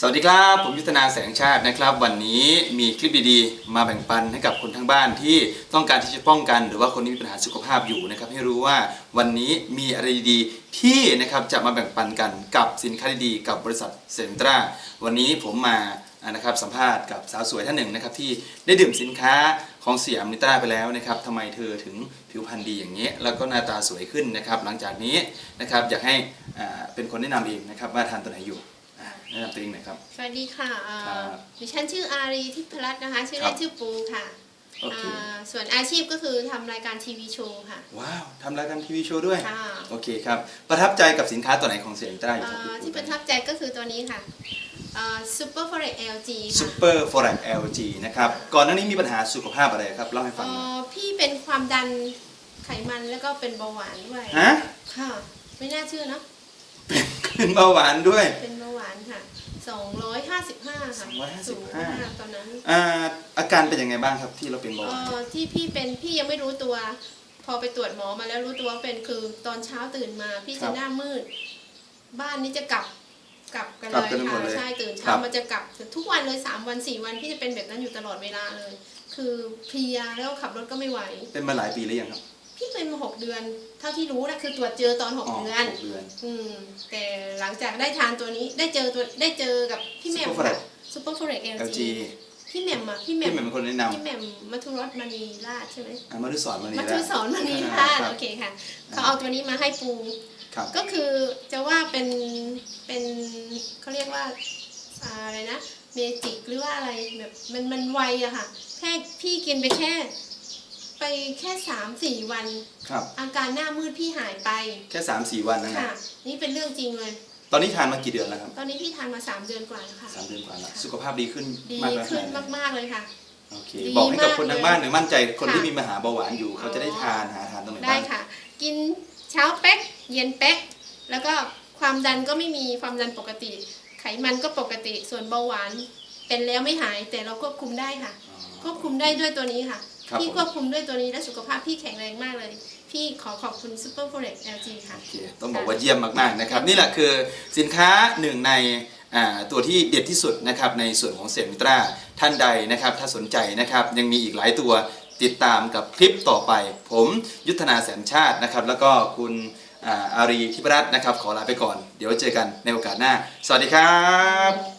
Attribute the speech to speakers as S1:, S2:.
S1: สวัสดีครับ ผมยุทธนาแสงชาตินะครับ วันนี้มีคลิปดีๆ มาแบ่งปันให้กับคนทั้งบ้านที่ต้องการที่จะป้องกัน หรือว่าคนที่มีปัญหาสุขภาพอยู่นะครับ ให้รู้ว่าวันนี้มีอะไรดีๆที่นะครับจะมาแบ่งปันกันกับสินค้าดีๆกับบริษัทเซนตราวันนี้ผมมานะครับสัมภาษณ์กับสาวสวยท่านหนึ่งนะครับที่ได้ดื่มสินค้าของสยามนิตราไปแล้วนะครับทำไมเธอถึงผิวพรรณดีอย่างนี้ แล้วก็หน้าตาสวยขึ้นนะครับ หลังจากนี้นะครับอยากให้เป็นคนแนะนำเองนะครับว่าทานตัวไหนอยู่ แนะนำตัวเองหน่อยครับ
S2: สวัสดีค่ะเอ่อ
S1: ครับ
S2: ดิฉันชื่ออารีทิพรัตน์นะคะ ชื่อ
S1: ครั
S2: เล่
S1: บ
S2: นชื่อปูค่ะ
S1: โอเค
S2: อ่าส่วนอาชีพก็คือทำรายการทีวีโชว์ค่ะ
S1: ว้าวทำรายการทีวีโชว์ด้วย
S2: ค่ะ
S1: โอเคครับ ประทับใจกับสินค้าตัวไหนของเสียงใต้อยู่ครับ
S2: เอ่อที่ประทับใจก็คือตัวนี้ค่ะซูเปอร์ฟอเรกเอลจี
S1: ซู
S2: ค่ะ
S1: เปอร์ฟอร์ LG นะครับ ก่อนหน้านี้มีปัญหาสุขภาพอะไรครับ เล่าให้ฟัง
S2: เอ่
S1: หน่อย
S2: อพี่เป็นความดันไขมันแล้วก็เป็นเบาหวานด้วย
S1: ฮะ
S2: ค่ะ ไม่น่าเชื่อเนอะ
S1: เป็นเบาหวานด้วย
S2: เป็นเบาหวานค่ะ 255ค่ะ
S1: 255
S2: สูงมากตอนนั้น
S1: อ่าอาการเป็นยังไงบ้างครับที่เราเป็นเบาห
S2: เอ่
S1: วาน
S2: อที่พี่เป็นพี่ยังไม่รู้ตัว พอไปตรวจหมอมาแล้วรู้ตัวว่าเป็นคือตอนเช้าตื่นมาพี่
S1: ครั
S2: จะ
S1: บ
S2: หน้ามืด บ้านนี้จะกลับกลับกัน
S1: กลับ
S2: เลย
S1: กันหมด
S2: ค่ะ
S1: เลย
S2: ใช่ตื่น
S1: ครั
S2: เช้า
S1: บ
S2: มันจะกลับทุกวันเลยสามวันสี่วันพี่จะเป็นแบบนั้นอยู่ตลอดเวลาเลย คือเพลียแล้วขับรถก็ไม่ไหว
S1: เป็นมาหลายปีหรือยังครับ
S2: พี่เป็นมาหกเดือน เท่าที่รู้นะคือตรวจเจอตอนหก
S1: อ๋อ
S2: เดือน
S1: หกเดือน
S2: อืม แต่หลังจากได้ทานตัวนี้ได้เจอตัวได้เจอกับพี่แหม่ม
S1: Super
S2: ค่ะ
S1: Forex
S2: ซูเปอร์โฟเรกเอล
S1: LG
S2: จีพี่แหม่มอะพี่แหม่
S1: ที่
S2: ม
S1: เป็นคนแนะน
S2: พี่แหม่มมัทุรสมณีราชใช่ไหมำ
S1: อ่ามาดูสอนมานี่
S2: มั
S1: แล้
S2: ทุ
S1: ว
S2: สอนมณี
S1: อ่า
S2: ราช
S1: ครับ
S2: โอเคค่ะเขาเอาตัวนี้มาให้ปู
S1: ครับ
S2: ก็คือจะว่าเป็นเป็นเขาเรียกว่าอ่าอะไรนะเมจิกหรือว่าอะไรแบบมันมันไวอะค่ะแค่พี่กินไปแค่ ไปแค่สามสี่วัน
S1: ครับ
S2: อาการหน้ามืดพี่หายไป
S1: แค่สามสี่วันนะครั
S2: ค่ะ
S1: บ
S2: นี่เป็นเรื่องจริงเลย
S1: ตอนนี้ทานมากี่เดือนแล้วครับ
S2: ตอนนี้พี่ทานมาสามเดือนกว่าแล้วค่ะ
S1: สามเดือนกว่าแล้ว
S2: ค่ะ
S1: สุขภาพดีขึ้น
S2: ดี
S1: มากแล้ว
S2: ขึ้น
S1: ขนาดไห
S2: มากๆเลยค่ะ
S1: โอเค
S2: ดี
S1: บอกให้กับ
S2: มาก
S1: คนทางบ้านหน่อยมั่นใจคน
S2: ค่ะ
S1: ที่มีปัญหาเบาหวานอยู่เขาจะได้
S2: อ๋อ
S1: ทานหาทานตรงไหน
S2: ได้
S1: บ้าง
S2: ค่ะ กินเช้าเป๊ก เย็นเป๊ก แล้วก็ความดันก็ไม่มีความดันปกติ ไขมันก็ปกติส่วนเบาหวาน เป็นแล้วไม่หายแต่เราควบคุมได้ค่ะควบคุมได้ด้วยตัวนี้ค่ะ
S1: ครับ
S2: พี่
S1: ผม
S2: ควบคุมด้วยตัวนี้และสุขภาพพี่แข็งแรงมากเลย พี่ขอขอบคุณ Super f o r e x LG ค่ะ
S1: โอเคต้องบอกว่าเยี่ยมมากๆนะครับนี่แหละคือสินค้าหนึ่งในอ่าตัวที่เด็ดที่สุดนะครับในส่วนของเซมิตราท่านใดนะครับ ถ้าสนใจนะครับยังมีอีกหลายตัวติดตามกับคลิปต่อไป ผมยุทธนาแสนชาตินะครับ แล้วก็คุณอาอารีทิพรัตน์นะครับ ขอลาไปก่อน เดี๋ยวเจอกันในโอกาสหน้า สวัสดีครับ